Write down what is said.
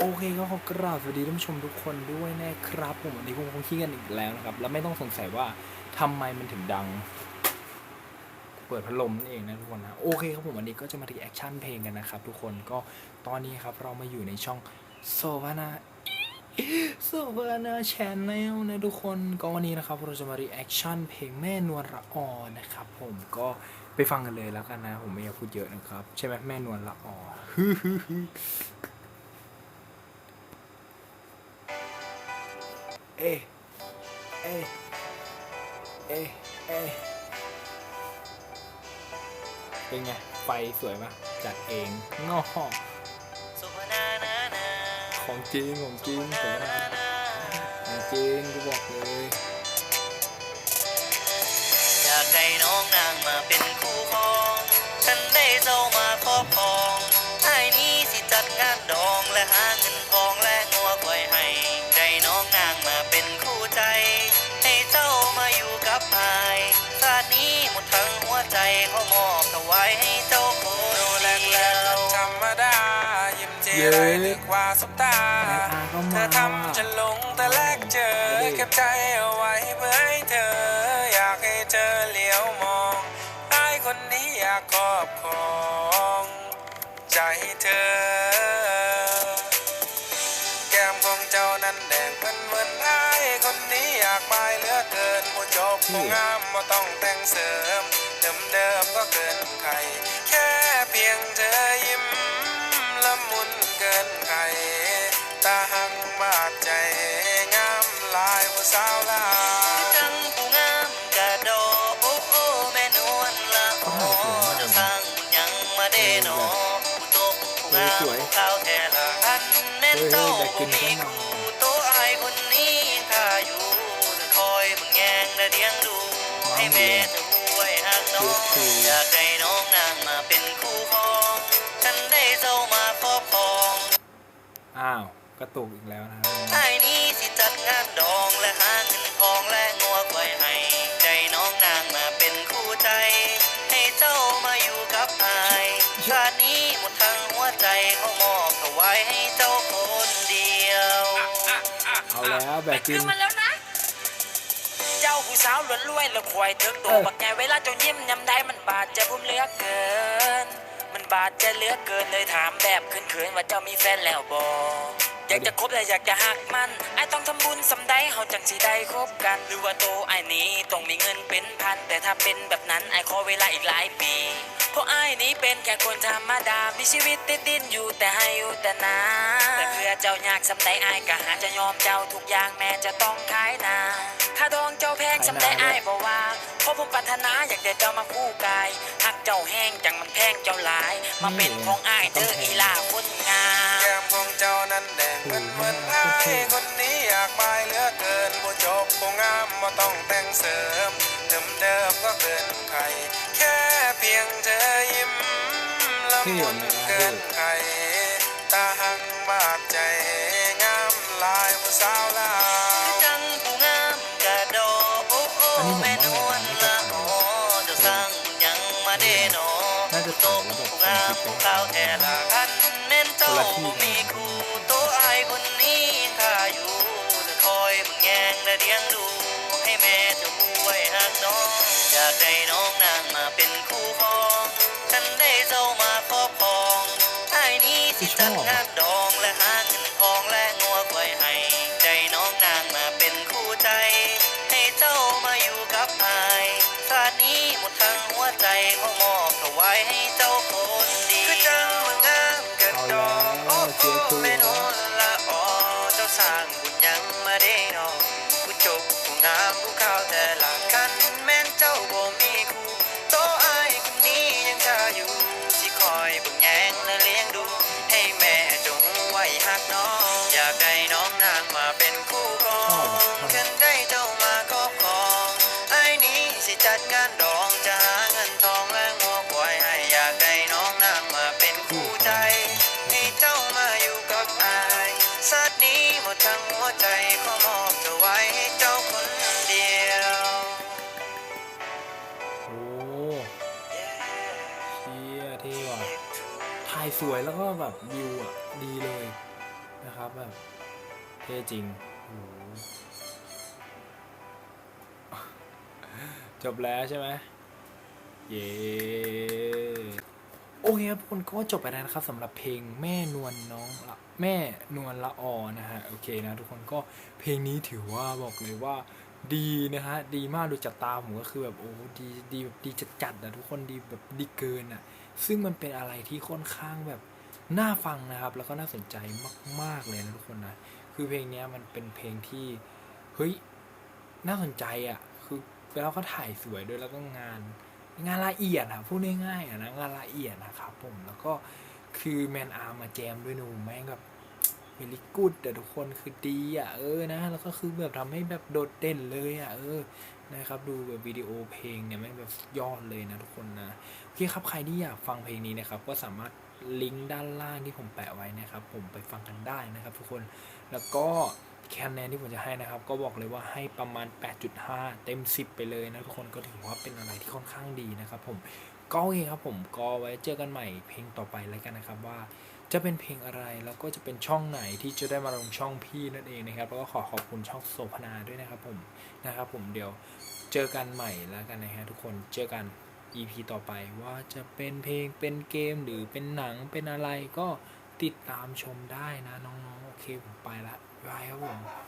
โอเคก็ขอกราบสวัสดีท่านผู้ชมทุกคนด้วยนะครับผมวันนี้คงคงขี้กันอีกแล้วนะครับ แล้วไม่ต้องสงสัยว่าทำไมมันถึงดัง เปิดพัดลมนั่นเองนะทุกคนนะโอเคครับผมวันนี้ก็จะมารีแอคชั่นเพลงกันนะครับทุกคนก็ตอนนี้ครับเรามาอยู่ในช่องโซวานาโซวานาแชนแนลนะทุกคนก็วันนี้นะครับเราจะมารีแอคชั่นเพลงแม่นวลละออนะครับผมก็ไปฟังกันเลยแล้วกันนะ ผมไม่อยากพูดเยอะนะครับ ใช่ไหมแม่นวลละออ เอเอเอเอเป็นไง ไฟสวยปะจัดเองงอของจริง ของจริงของจริงกูบอกเลย อยากได้น้องนางมาเป็นค เจเย้ไรนึกว่าสบตา เธอทำฉันหลงแต่แรกเจอเก็บใจเอาไว้เพื่อให้เธอ อยากให้เธอเลี้ยวมองไอ้คนนี้อยากครอบครอง ใจเธอ แก้มของเจ้านั้นแดงเป็นเหมือนไอ้คนนี้อยากไม่เหลือเกินผู้จบผู้งามบ่ต้องแต่งเสริม น่นเต้าบ่มีคู่โตอายคนนี้ถ้าอยู่จะคอยมึงแยงและเลี้ยงดูให้แม่จะห่วยหักน้องอยากได้น้องนางมาเป็นคู่ครองฉันได้เจ้ามาครอบครองอ้าวกระตุกอีกแล้วนะครับไอ้นี้สิจัดงานดองและหา แล้วแบบจินมาแล้วนะ เจ้าผู้สาวล้วนรวยและควายเถิกโตเออบักใหญ่เวลาเจ้ายิ้มยำได้มันบาดใจผมเหลือเกิน มันบาดใจเหลือเกินเลยถามแบบเขินๆว่าเจ้ามีแฟนแล้วบ่อ อยากจะคบแต่อยากจะหักมันไอ้ต้องทำบุญสำได้เฮาจังสิได้คบกัน หรือว่าโตไอ้นี้ต้องมีเงินเป็นพัน แต่ถ้าเป็นแบบนั้นไอ้ขอเวลาอีกหลายปีเพราะไอ้นี้เป็นแค่คนธรรมดา มีชีวิตติดดินอยู่แต่ให้อยู่แต่นาแต่เพื่อเจ้าอยากสำได้ไอ้ก็หาจะยอมเจ้าทุกอย่างแม้จะต้องขายนาค่าดองเจ้าแพงสำได้ไอ้บอกว่าเพราะผมปรารถนาอยากได้เจ้ามาคู่กายหักเจ้าแห้งจังมันแพงเจ้าหลาย มาเป็นของไอ้เด้ออีลาคน นั้นแดงเป็นเหมือนไอ้คนนี้อยากไม่เหลือเกินผู้จบผู้งามบ่ต้องแต่งเสริม เดิมเดิมๆก็เกินใคร แค่เพียงเธอยิ้มละมุนเกินใครตาหังบาดใจ งามหลายผู้สาวลาคือจังผู้งามกะดอโอ้โอ้แม่นวลละโอ้เจะสร้างบุญยังมาเดนอน่าจะโตถ่ายแล้วแบบผู้ส่งงามคลิปไปผู้ขาวแท้ละคันแม่นเจ้าบ่มีคู่โงและเลี้ยงดู ให้แม่จะห่วยหักน้องอยากได้น้องนางมาเป็นคู่ครองฉันได้เจ้ามาครอบครองไอ้นี้สิจัดงานดองและหาเงินทองและงัวควายให้ใจน้องนางมาเป็นคู่ใจ ให้เจ้ามาอยู่กับอายชาตินี้หมดทั้งหัวใจเขามอบถวายให้เจ้าคนเดีคือยวจังมึงงามเกิดดอกโอ้โอ้แม่นวลละออเจ้าสร้าง ทั้งหัวใจขอมอบเธอไว้ให้เจ้าคนเดียว โอ้เชี่ยเท่ว่ะถ่ายสวยแล้วก็แบบวิวอะ ดีเลยนะครับแบบเท่จริงโอ้จบแล้วใช่ไหม เย้ โอเคครับทุกคนก็จบไปแล้วนะครับสำหรับเพลงแม่นวลน้องละแม่นวลละออนะฮะโอเคนะทุกคนก็เพลงนี้ถือว่าบอกเลยว่าดีนะฮะดีมากดูจากตาผมก็คือแบบโอ้ดีดีแบบดีจัดๆนะทุกคนดีแบบดีเกินอะซึ่งมันเป็นอะไรที่ค่อนข้างแบบน่าฟังนะครับ แล้วก็น่าสนใจมาก ๆเลยนะทุกคนนะคือเพลงนี้มันเป็นเพลงที่เฮ้ยน่าสนใจอะคือแล้วก็ถ่ายสวยด้วยแล้วก็งาน งานละเอียดอะพูดง่ายๆอะนะงานละเอียดนะครับผมแล้วก็คือแมนอาร์มาแจมด้วยหนูแม่งแบบเวลิกูดแต่ทุกคนคือดีอะเออนะ แล้วก็คือแบบทำให้แบบโดดเด่นเลยอะเออนะครับดูแบบวิดีโอเพลงเนี่ยแม่งแบบยอดเลยนะทุกคนนะโอเคครับใครที่อยากฟังเพลงนี้นะครับก็สามารถลิงก์ด้านล่างที่ผมแปะไว้นะครับ ผมไปฟังกันได้นะครับ ทุกคนแล้วก็ คะแนนที่ผมจะให้นะครับ ก็บอกเลยว่าให้ประมาณ 8.5 เต็ม 10 ไปเลยนะทุกคนก็ถือว่าเป็นอะไรที่ค่อนข้างดีนะครับผมก็โอเคครับผมก็ไว้เจอกันใหม่เพลงต่อไปแล้วกันนะครับว่าจะเป็นเพลงอะไรแล้วก็จะเป็นช่องไหนที่จะได้มาลงช่องพี่นั่นเองนะครับแล้วก็ขอขอบคุณช่องโสพนาด้วยนะครับผมนะครับผมเดี๋ยวเจอกันใหม่แล้วกันนะฮะทุกคนเจอกัน EP ต่อไปว่าจะเป็นเพลงเป็นเกมหรือเป็นหนังเป็นอะไรก็ติดตามชมได้นะน้องๆโอเคผมไปละ บายครับผม